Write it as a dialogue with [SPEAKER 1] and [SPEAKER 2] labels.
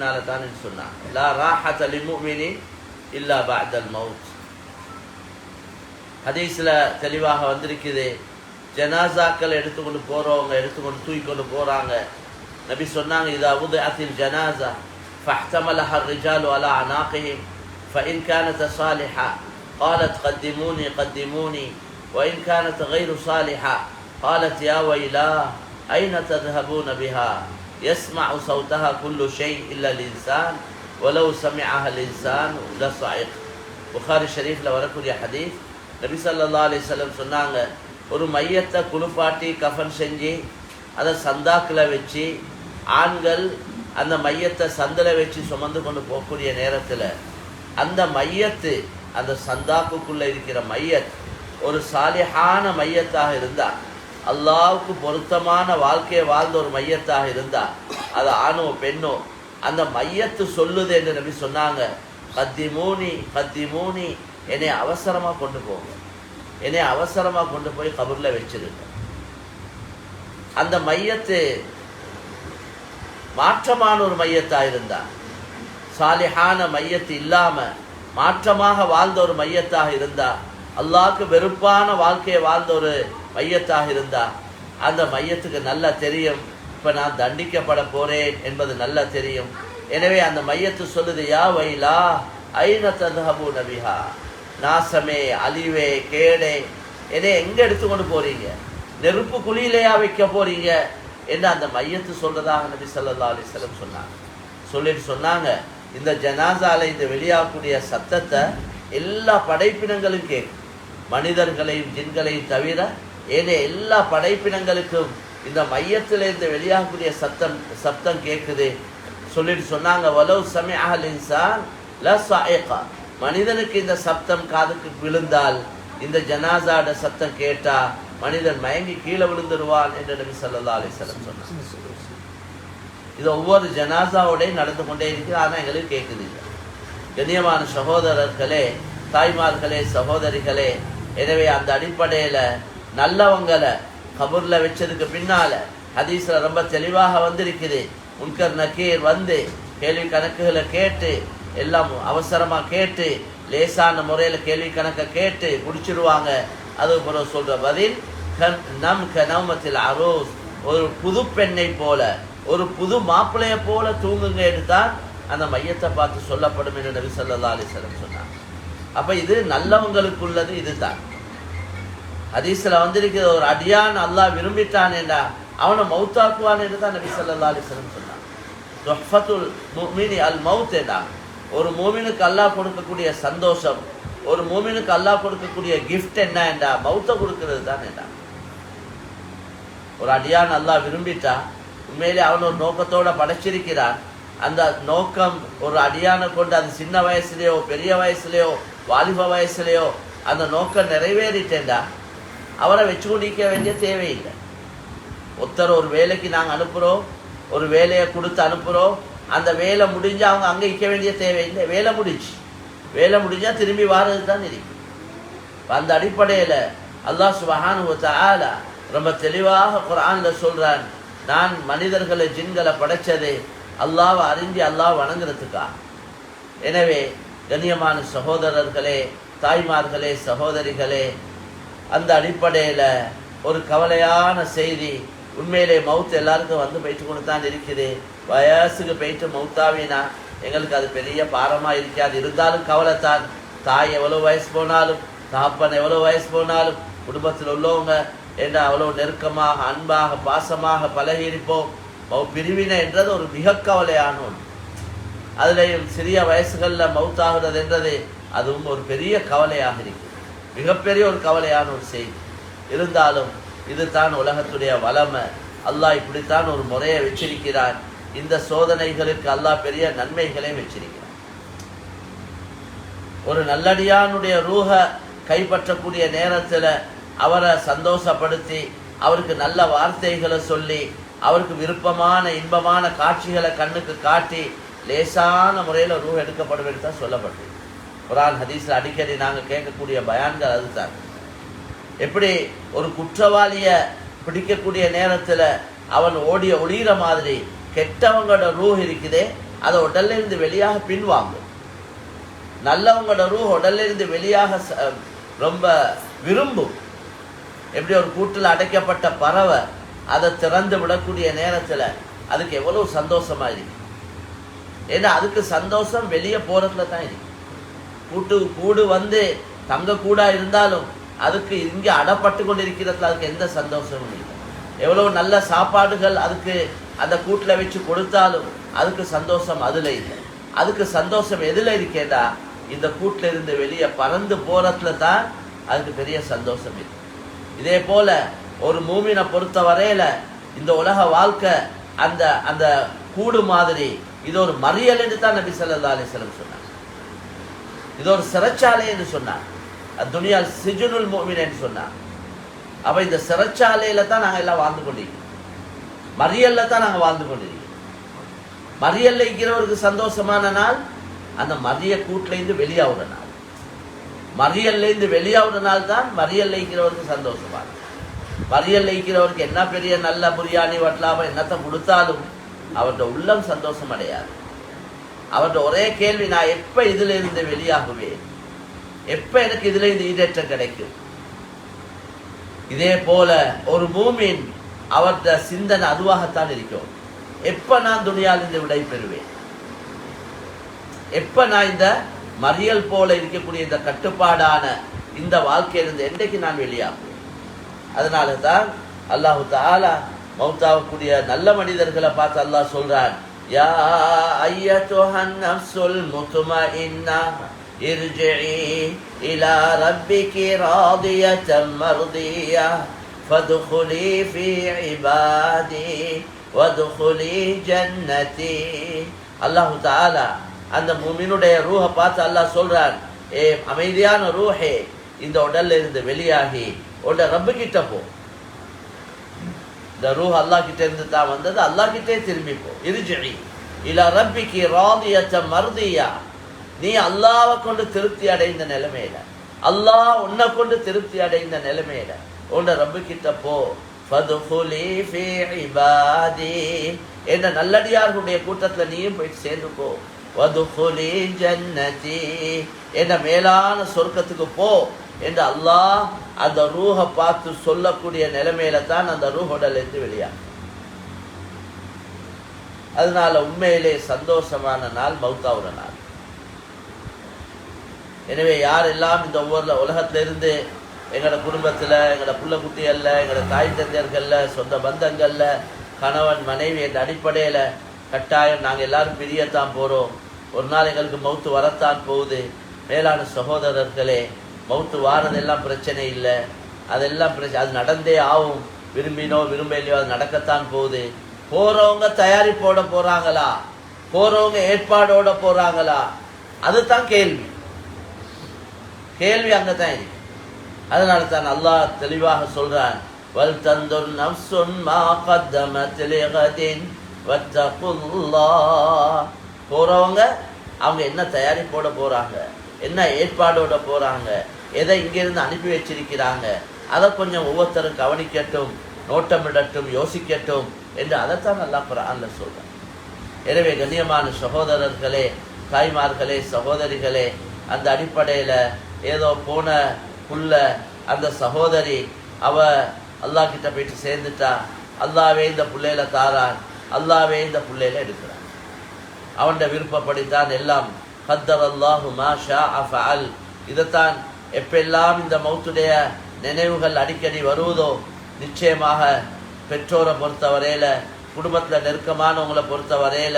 [SPEAKER 1] பின்னால தான் சொன்னான் லா ராஹத லிமுமினி இல்லா பஅதல் மவுத் ஹதீஸ்ல தெளிவாக வந்திருக்குது ஜனாசாக்கள் எடுத்துக்கொண்டு போறவங்க எடுத்துக்கொண்டு தூக்கிக்கொண்டு போறாங்க நபி சொன்னாங்க இதா உதஅத்தில் ஜனாசா فاحتملها الرجال على أعناقهم فإن كانت صالحة قالت قدموني قدموني وإن كانت غير صالحة قالت يا ويلاه أين تذهبون بها يسمع صوتها كل شيء إلا الإنسان ولو سمعها الإنسان لصعق புகாரி ஷரீஃபில் வரக்கூடிய ஹதீஸ் நபி ஸல்லல்லாஹு அலைஹி வஸல்லம் சொன்னாங்க ஒரு மையத்தை குளிப்பாட்டி கஃன் செஞ்சு அதை சந்தாக்கில் வச்சு ஆண்கள் அந்த மையத்தை சந்தில் வச்சு சுமந்து கொண்டு போகக்கூடிய நேரத்தில் அந்த மையத்து அந்த சந்தாக்குக்குள்ளே இருக்கிற மையத் ஒரு சாலிஹான மையத்தாக இருந்தால் அல்லாவுக்கு பொருத்தமான வாழ்க்கையை வாழ்ந்த ஒரு மையத்தாக இருந்தால் அது ஆணோ பெண்ணோ? அந்த மையத்து சொல்லுது என்று நம்பி சொன்னாங்க. கத்தி மூனி கத்தி மூனி என்னை அவசரமாக கொண்டு போங்க. என்னை அவசரமாக கொண்டு போய் கபூரில் வச்சிருங்க. அந்த மையத்து மாற்றமான ஒரு மையத்தாக இருந்தா சாலிஹான மையத்து இல்லாம மாற்றமாக வாழ்ந்த ஒரு மையத்தாக இருந்தா அல்லாவுக்கு வெறுப்பான வாழ்க்கையை வாழ்ந்த ஒரு மையத்தாக இருந்தா அந்த மையத்துக்கு நல்லா தெரியும். இப்போ நான் தண்டிக்கப்பட போறேன் என்பது நல்லா தெரியும். எனவே அந்த மையத்து சொல்லுது யா வைலா ஐன ததஹபு நபிஹா? நாசமே அழிவே கேடே என்னை எங்க எடுத்துக்கொண்டு போறீங்க? நெருப்பு குழியிலையா வைக்க போறீங்க? என்று அந்த மையத்து சொல்றதாக நபி ஸல்லல்லாஹு அலிஸ்லம் சொன்னாங்க. சொல்லிட்டு சொன்னாங்க இந்த ஜனாசால இந்த வெளியாகக்கூடிய சத்தத்தை எல்லா படைப்பினங்களும் கேட்கும். மனிதர்களையும் ஜின்களையும் தவிர ஏனைய எல்லா படைப்பினங்களுக்கும் இந்த மையத்தில் வெளியாகக்கூடிய சத்தம் சப்தம் கேட்குது. சொல்லிட்டு சொன்னாங்க வலவு சமிஅல் இன்சான் ல மனிதனுக்கு இந்த சப்தம் காதுக்கு விழுந்தால் இந்த ஜனாசாட சத்தம் கேட்டா மனிதன் மயங்கி கீழே விழுந்துருவான் என்று நபி சல்லா அலைஹி வஸல்லம் சொன்னாங்க இது ஒவ்வொரு ஜனாசாவோடையும் நடந்து கொண்டே இருக்குது. ஆனால் எங்களுக்கு கேட்குது இல்லை. கண்ணியமான சகோதரர்களே தாய்மார்களே சகோதரிகளே எனவே அந்த அடிப்படையில் நல்லவங்களை கபூரில் வச்சதுக்கு பின்னால ஹதீஸில் ரொம்ப தெளிவாக வந்திருக்குது. முன்கர் நக்கீர் வந்து கேள்வி கணக்குகளை கேட்டு எல்லாம் அவசரமாக கேட்டு லேசான முறையில் கேள்வி கணக்கை கேட்டு முடிச்சிருவாங்க அது சொல்கிற சொல்ற பதில் கண் நம் கனமத்தில் அரோஸ். ஒரு புது பெண்ணை போல ஒரு புது மாப்பிள்ளையை போல தூங்குங்க எடுத்தான் அந்த மையத்தை பார்த்து சொல்லப்படும் என்று நபி ஸல்லல்லாஹு அலைஹி சொன்னாங்க. அப்போ இது நல்லவங்களுக்குள்ளது இதுதான். ஹதீஸில் வந்திருக்கிற ஒரு அடியான் அல்லாஹ் விரும்பிட்டான் என்றா அவனை மௌத்தாக்குவான் என்று தான் நபி சொல்லா அலிஸ்லம் சொன்னான் துஹ்ஃபத்துல் மீனி அல் மவுத் என்றா ஒரு மூமினுக்கு அல்லாஹ் கொடுக்கக்கூடிய சந்தோஷம் ஒரு மூமினுக்கு அல்லாஹ் கொடுக்கக்கூடிய கிஃப்ட் என்ன என்றா மௌத்தை கொடுக்கறது தான் என்றா. ஒரு அடியான் அல்லாஹ் விரும்பிட்டா உண்மையிலே அவன் ஒரு நோக்கத்தோட படைச்சிருக்கிறான். அந்த நோக்கம் ஒரு அடியானை கொண்டு அது சின்ன வயசுலேயோ பெரிய வயசுலேயோ வாலிப வயசுலேயோ அந்த நோக்கம் நிறைவேறிட்டேன்டா அவரை வச்சு கொண்டிருக்க வேண்டிய தேவையில்லை. ஒருத்தர் ஒரு வேலைக்கு நாங்கள் அனுப்புகிறோம் ஒரு வேலையை கொடுத்து அனுப்புகிறோம் அந்த வேலை முடிஞ்சு அவங்க அங்கே நிற்க வேண்டிய தேவையில்லை வேலை முடிஞ்சு. வேலை முடிஞ்சால் திரும்பி வாரது தான் இருக்கும் அந்த அடிப்படையில் அல்லாஹ் சுபஹானு வ ரொம்ப தெளிவாக குரானில் சொல்கிறான் நான் மனிதர்களை ஜின்களை படைச்சது அல்லாவை அறிஞ்சு அல்லாஹ் வணங்குறதுக்கா எனவே கண்ணியமான சகோதரர்களே தாய்மார்களே சகோதரிகளே அந்த அடிப்படையில் ஒரு கவலையான செய்தி உண்மையிலே மவுத்து எல்லாருக்கும் வந்து போயிட்டு கொண்டு தான் இருக்குது. வயசுக்கு போயிட்டு மவுத்தாவினா எங்களுக்கு அது பெரிய பாரமாக இருக்காது. இருந்தாலும் கவலைத்தான் தாய் எவ்வளோ வயசு போனாலும் தாப்பன் எவ்வளோ வயசு போனாலும் குடும்பத்தில் உள்ளவங்க என்ன அவ்வளோ நெருக்கமாக அன்பாக பாசமாக பழகி இருப்போம் மௌ பிரிவினை என்றது ஒரு மிக கவலையான ஒன்று. அதுலேயும் சிறிய வயசுகளில் மவுத்தாகிறது என்றது அதுவும் ஒரு பெரிய கவலையாக இருக்கு மிகப்பெரிய ஒரு கவலையான ஒரு செய்தி. இருந்தாலும் இதுதான் உலகத்துடைய வளமை. அல்லாஹ் இப்படித்தான் ஒரு முறையை வச்சிருக்கிறான். இந்த சோதனைகளுக்கு அல்லாஹ் பெரிய நன்மைகளையும் வச்சிருக்கிறான். ஒரு நல்லடியானுடைய ரூக கைப்பற்றக்கூடிய நேரத்துல அவரை சந்தோஷப்படுத்தி அவருக்கு நல்ல வார்த்தைகளை சொல்லி அவருக்கு விருப்பமான இன்பமான காட்சிகளை கண்ணுக்கு காட்டி லேசான முறையில் ரூ எடுக்கப்படும் தான் சொல்லப்பட்டு குரான் ஹதீஸில் அடிக்கடி நாங்கள் கேட்கக்கூடிய பயான்கள் அதுதான். எப்படி ஒரு குற்றவாளியை பிடிக்கக்கூடிய நேரத்துல அவன் ஓடிய ஒளியிற மாதிரி கெட்டவங்களோட ரூஹ் இருக்குதே அதை உடல்ல இருந்து வெளியாக பின்வாங்கும் நல்லவங்களோட ரூ உடல்ல இருந்து வெளியாக ச- ரொம்ப விரும்பும். எப்படி ஒரு கூட்டில் அடைக்கப்பட்ட பறவை அதை திறந்து விடக்கூடிய நேரத்துல அதுக்கு எவ்வளவு சந்தோஷமா இருக்கு. ஏன்னா அதுக்கு சந்தோஷம் வெளியே போறதுல தான் இருக்கு. கூட்டு கூடு வந்து தங்க கூடா இருந்தாலும் அதுக்கு இங்கே அடப்பட்டு கொண்டிருக்கிறதுல அதுக்கு எந்த சந்தோஷமும் இல்லை. எவ்வளோ நல்ல சாப்பாடுகள் அதுக்கு அந்த கூட்டில் வச்சு கொடுத்தாலும் அதுக்கு சந்தோஷம் அதில் இல்லை. அதுக்கு சந்தோஷம் எதில் இருக்கேடா இந்த கூட்டில் இருந்து வெளியே பறந்து போகிறதுல தான் அதுக்கு பெரிய சந்தோஷம் இல்லை. இதே போல் ஒரு மூமினை பொறுத்த வரையில் இந்த உலக வாழ்க்கை அந்த அந்த கூடு மாதிரி இது ஒரு மறியல் என்று தான் நபி ஸல்லல்லாஹு அலைஹி சொன்னார் இது ஒரு சிறைச்சாலை என்று சொன்னார். துனியா சிஜுனுல் மூமின் என்று சொன்னார். அப்ப இந்த சிறைச்சாலையில தான் நாங்க எல்லாம் வாழ்ந்து கொண்டிருக்கிறோம். மறியலில் தான் நாங்க வாழ்ந்து கொண்டிருக்கிறோம். மறியலில் இருக்கிறவருக்கு சந்தோஷமான நாள் அந்த மறிய கூட்டுல இருந்து வெளியாகிற நாள். மறியல்லேருந்து வெளியாகிற நாள் தான் மறியல் இருக்கிறவருக்கு சந்தோஷமான மறியல் இருக்கிறவருக்கு என்ன பெரிய நல்ல பிரியாணி வட்டலாம என்னத்தை கொடுத்தாலும் அவர்கிட்ட உள்ளம் சந்தோஷம் அடையாது அவர்கிட்ட ஒரே கேள்வி நான் எப்ப இதுல இருந்து வெளியாகுவேன்? எப்ப எனக்கு இதுல இருந்து ஈடேற்றம் கிடைக்கும்? இதே போல ஒரு மூமின் அவர்த சிந்தனை அதுவாகத்தான் இருக்கும். எப்ப நான் துணியாலிருந்து விடை பெறுவேன் எப்ப நான் இந்த மறியல் போல இருக்கக்கூடிய இந்த கட்டுப்பாடான இந்த வாழ்க்கையிலிருந்து என்றைக்கு நான் வெளியாகுவேன்? அதனால தான் அல்லாஹு தாலா மௌத்தாவக்கூடிய நல்ல மனிதர்களை பார்த்து அல்லாஹ் சொல்றான் யா ஐயத்துஹன் நஃப்ஸுல் முத்மஇன்னா ارجعي إلى ربك راضية مرضية فادخلي في عبادي وادخلي جنتي அல்லாஹு தாலா அந்த முமினுடைய ரூஹை பார்த்து அல்லாஹ் சொல்றான் ஏ அமைதியான ரூஹே இந்த உடல்ல இருந்து வெளியாகி உட ரப்பு கிட்ட போ இந்த ரூஹ் அல்லாஹ் கிட்டே இருந்து தான் வந்தது. அல்லாஹ் கிட்டே திரும்பி போ. இருஜி இல ரப்பிக்கு ராதியத்த மருதியா. நீ அல்லாவை கொண்டு திருப்தி அடைந்த நிலைமையில. அல்லாஹ் உன்னை கொண்டு திருப்தி அடைந்த நிலைமையில. உன்னை ரப்பு கிட்ட போ என்ன நல்லடியார்களுடைய கூட்டத்துல நீயும் போயிட்டு சேர்ந்து போ. வதுகுலி ஜன்னதி. என்ற மேலான சொர்க்கத்துக்கு போ என்று அல்லாஹ் அந்த ரூஹை பார்த்து சொல்லக்கூடிய நிலைமையில தான் அந்த ரூஹோடல இருந்து வெளியாகும் அதனால உண்மையிலே சந்தோஷமான நாள் மௌத்தாவுற நாள். எனவே யாரெல்லாம் இந்த ஊரில் உலகத்திலிருந்து எங்களோட குடும்பத்தில் எங்களோட புள்ள குட்டிகள்ல எங்களோட தாய் தந்தையர்கள்ல சொந்த பந்தங்கள்ல கணவன் மனைவி என்ற அடிப்படையில கட்டாயம் நாங்கள் எல்லாரும் பிரியத்தான் போகிறோம் ஒரு நாள் எங்களுக்கு மௌத்து வரத்தான் போகுது. மேலான சகோதரர்களே மௌத்து வாரதெல்லாம் பிரச்சனை இல்லை. அதெல்லாம் பிரச்சனை அது நடந்தே ஆகும். விரும்பினோ விரும்பலையோ அது நடக்கத்தான் போகுது. போகிறவங்க தயாரிப்போட போகிறாங்களா போகிறவங்க ஏற்பாடோட போகிறாங்களா அதுதான் கேள்வி. கேள்வி அங்கதான் இருக்கு. அதனால தான் அல்லாஹ் தெளிவாக சொல்கிறான் வல் தந்தொன் நம் சொன்மா கத்தமத் லிகதின் வத்தகுல்லாஹ் போகிறவங்க அவங்க என்ன தயாரிப்போட போகிறாங்க என்ன ஏற்பாடோட போகிறாங்க எதை இங்கேருந்து அனுப்பி வச்சிருக்கிறாங்க அதை கொஞ்சம் ஒவ்வொருத்தரும் கவனிக்கட்டும் நோட்டமிடட்டும் யோசிக்கட்டும் என்று அதைத்தான் நல்லா குரான்ல சொல்கிறேன் எனவே கண்ணியமான சகோதரர்களே தாய்மார்களே சகோதரிகளே அந்த அடிப்படையில் ஏதோ போன புள்ள அந்த சகோதரி அவ அல்லாஹ் கிட்ட போயிட்டு சேர்ந்துட்டா அல்லாவே இந்த பிள்ளையில தாரான் அல்லாவே இந்த புள்ளையில எடுக்கிறான் அவன் விருப்பப்படித்தான் எல்லாம். கத்தர் அல்லாஹு மா ஷா அஃபஅல் இதைத்தான் எப்பெல்லாம் இந்த மௌத்துடைய நினைவுகள் அடிக்கடி வருவதோ நிச்சயமாக பெற்றோரை பொறுத்த வரையில குடும்பத்துல நெருக்கமானவங்களை பொறுத்த வரையில